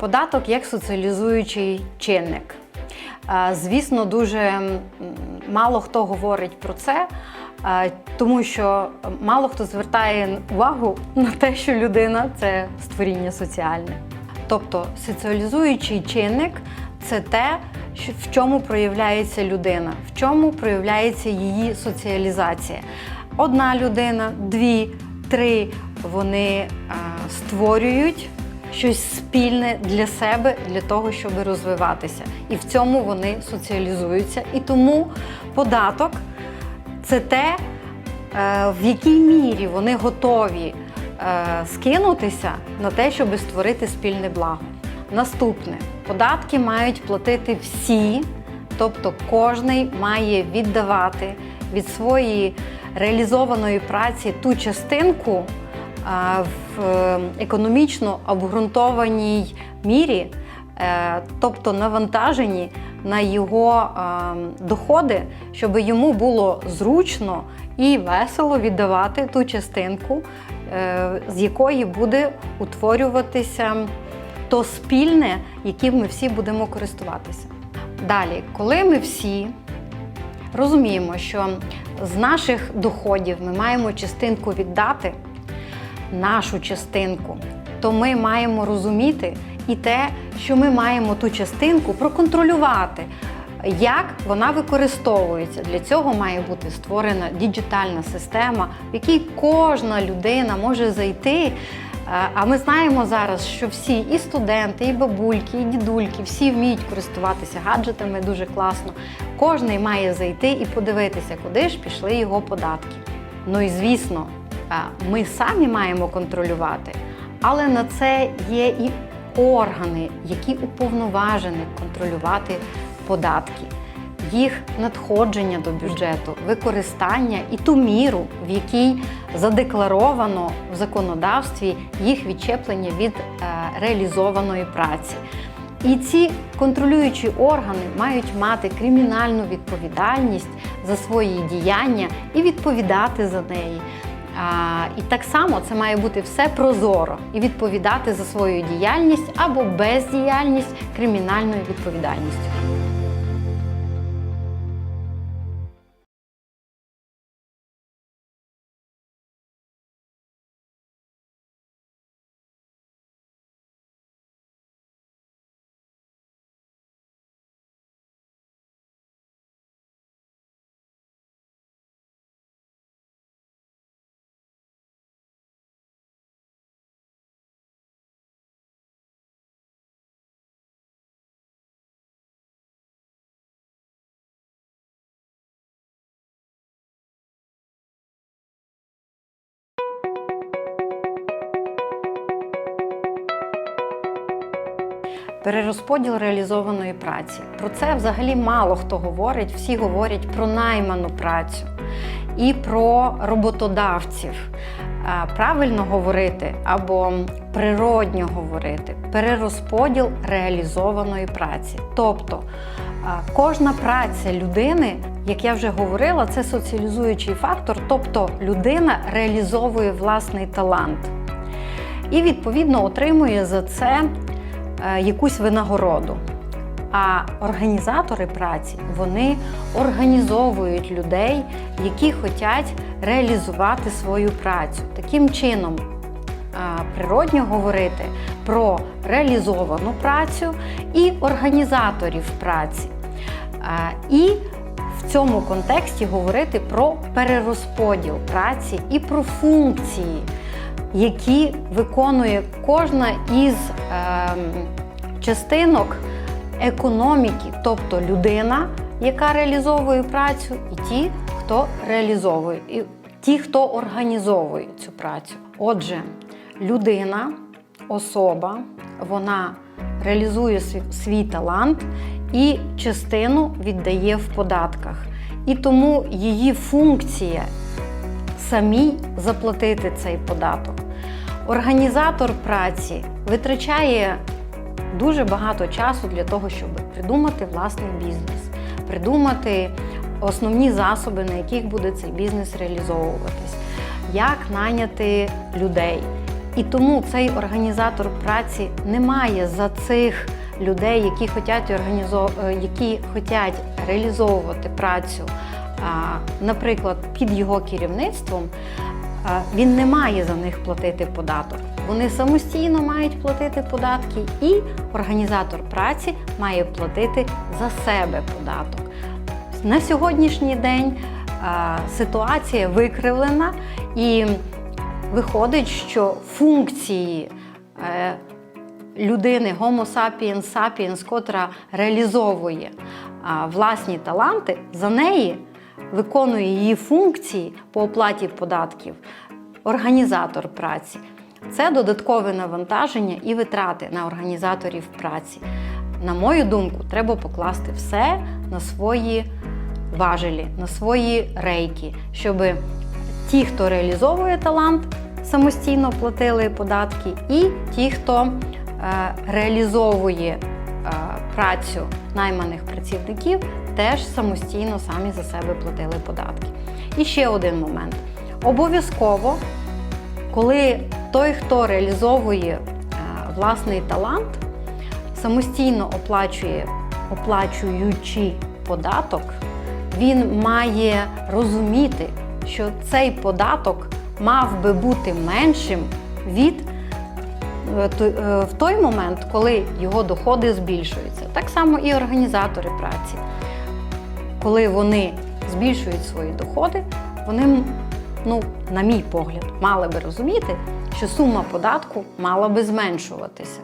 Податок як соціалізуючий чинник. Е, Звісно, дуже мало хто говорить про це, е, тому що мало хто звертає увагу на те, що людина це створіння соціальне. Тобто соціалізуючий чинник це те, в чому проявляється людина, в чому проявляється її соціалізація. Одна людина, дві, три вони е, створюють щось спільне для себе, для того, щоб розвиватися. І в цьому вони соціалізуються. І тому податок це те, е, в якій мірі вони готові е, скинутися на те, щоб створити спільне благо. Наступне податки мають платити всі, тобто кожний має віддавати від своєї реалізованої праці ту частинку в е, економічно обґрунтованій мірі, е, тобто навантажені на його е, доходи, щоб йому було зручно і весело віддавати ту частинку, е, з якої буде утворюватися то спільне, яким ми всі будемо користуватися. Далі, коли ми всі розуміємо, що з наших доходів ми маємо частинку віддати, нашу частинку, то ми маємо розуміти і те, що ми маємо ту частинку проконтролювати, як вона використовується. Для цього має бути створена діджитальна система, в якій кожна людина може зайти. Е, А ми знаємо зараз, що всі і студенти, і бабульки, і дідульки, всі вміють користуватися гаджетами дуже класно. Кожний має зайти і подивитися, куди ж пішли його податки. Ну і звісно, ми самі маємо контролювати, але на це є і органи, які уповноважені контролювати податки, їх надходження до бюджету, використання і ту міру, в якій задекларовано в законодавстві їх відчеплення від е, реалізованої праці. І ці контролюючі органи мають мати кримінальну відповідальність за свої діяння і відповідати за неї. І так само це має бути все прозоро і відповідати за свою діяльність або бездіяльність кримінальною відповідальністю. Перерозподіл реалізованої праці. Про це взагалі мало хто говорить. Всі говорять про найману працю і про роботодавців. Е, Правильно говорити або природньо говорити перерозподіл реалізованої праці. Тобто е, кожна праця людини, як я вже говорила, це соціалізуючий фактор, тобто людина реалізовує власний талант і відповідно отримує за це якусь винагороду. А організатори праці вони організовують людей, які хочуть реалізувати свою працю. Таким чином, е, природньо говорити про реалізовану працю і організаторів праці. Е, І в цьому контексті говорити про перерозподіл праці і про функції, які виконує кожна із ем, частинок економіки, тобто людина, яка реалізовує працю, і ті, хто реалізовує, і ті, хто організовує цю працю. Отже, людина, особа, вона реалізує свій талант і частину віддає в податках. І тому її функція самій заплатити цей податок. Організатор праці витрачає дуже багато часу для того, щоб придумати власний бізнес, придумати основні засоби, на яких буде цей бізнес реалізовуватись, як найняти людей, І тому цей організатор праці не має за цих людей, які хочуть організов... е, які хочуть реалізовувати працю, наприклад, під його керівництвом, він не має за них платити податок. Вони самостійно мають платити податки, і організатор праці має платити за себе податок. На сьогоднішній день ситуація викривлена і виходить, що функції е, людини Homo sapiens sapiens, котра реалізовує власні таланти, за неї виконує її функції по оплаті податків організатор праці. Це додаткове навантаження і витрати на організаторів праці. На мою думку, треба покласти все на свої важелі, на свої рейки, щоб ті, хто реалізовує талант, самостійно платили податки, і ті, хто е, реалізовує е, працю найманих працівників, теж самостійно самі за себе платили податки. І ще один момент. Обов'язково, коли той, хто реалізовує е, власний талант, самостійно оплачує, оплачуючи податок, він має розуміти, що цей податок мав би бути меншим від е, е, в той момент, коли його доходи збільшуються. Так само і організатори праці. Коли вони збільшують свої доходи, вони, ну, на мій погляд, мали би розуміти, що сума податку мала би зменшуватися.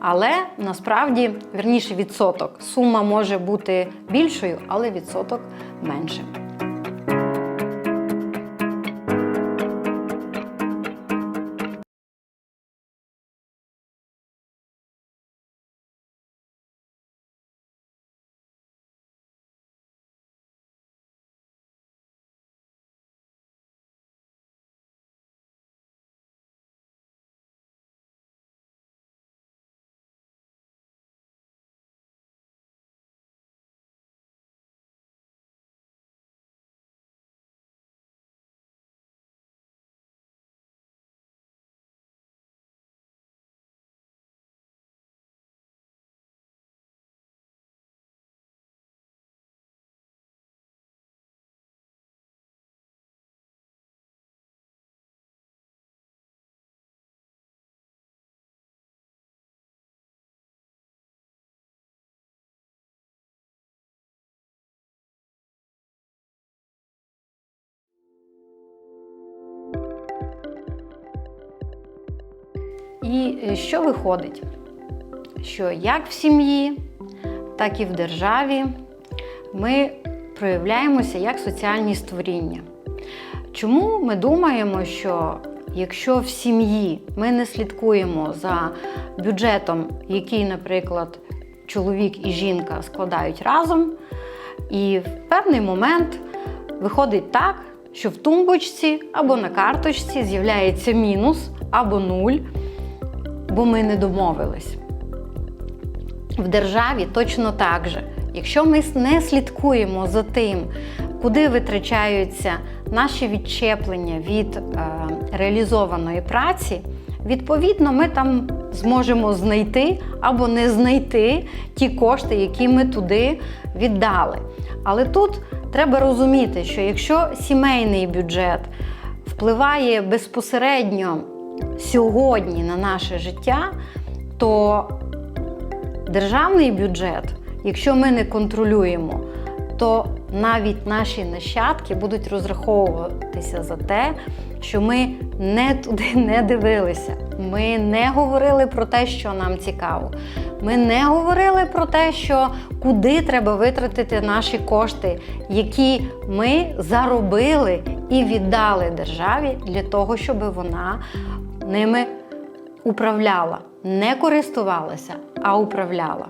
Але насправді, верніше, відсоток. Сума може бути більшою, але відсоток меншим. І е, що виходить? Що як в сім'ї, так і в державі ми проявляємося як соціальні створіння. Чому ми думаємо, що якщо в сім'ї ми не слідкуємо за бюджетом, який, наприклад, чоловік і жінка складають разом, і в певний момент виходить так, що в тумбочці або на карточці з'являється мінус або нуль, бо ми не домовились. В державі точно так же. Якщо ми не слідкуємо за тим, куди витрачаються наші відчеплення від е, реалізованої праці, відповідно, ми там зможемо знайти або не знайти ті кошти, які ми туди віддали. Але тут треба розуміти, що якщо сімейний бюджет впливає безпосередньо сьогодні на наше життя, то державний бюджет, якщо ми не контролюємо, то навіть наші нащадки будуть розраховуватися за те, що ми не туди не дивилися. Ми не говорили про те, що нам цікаво. Ми не говорили про те, що куди треба витратити наші кошти, які ми заробили і віддали державі для того, щоб вона ними управляла, не користувалася, а управляла.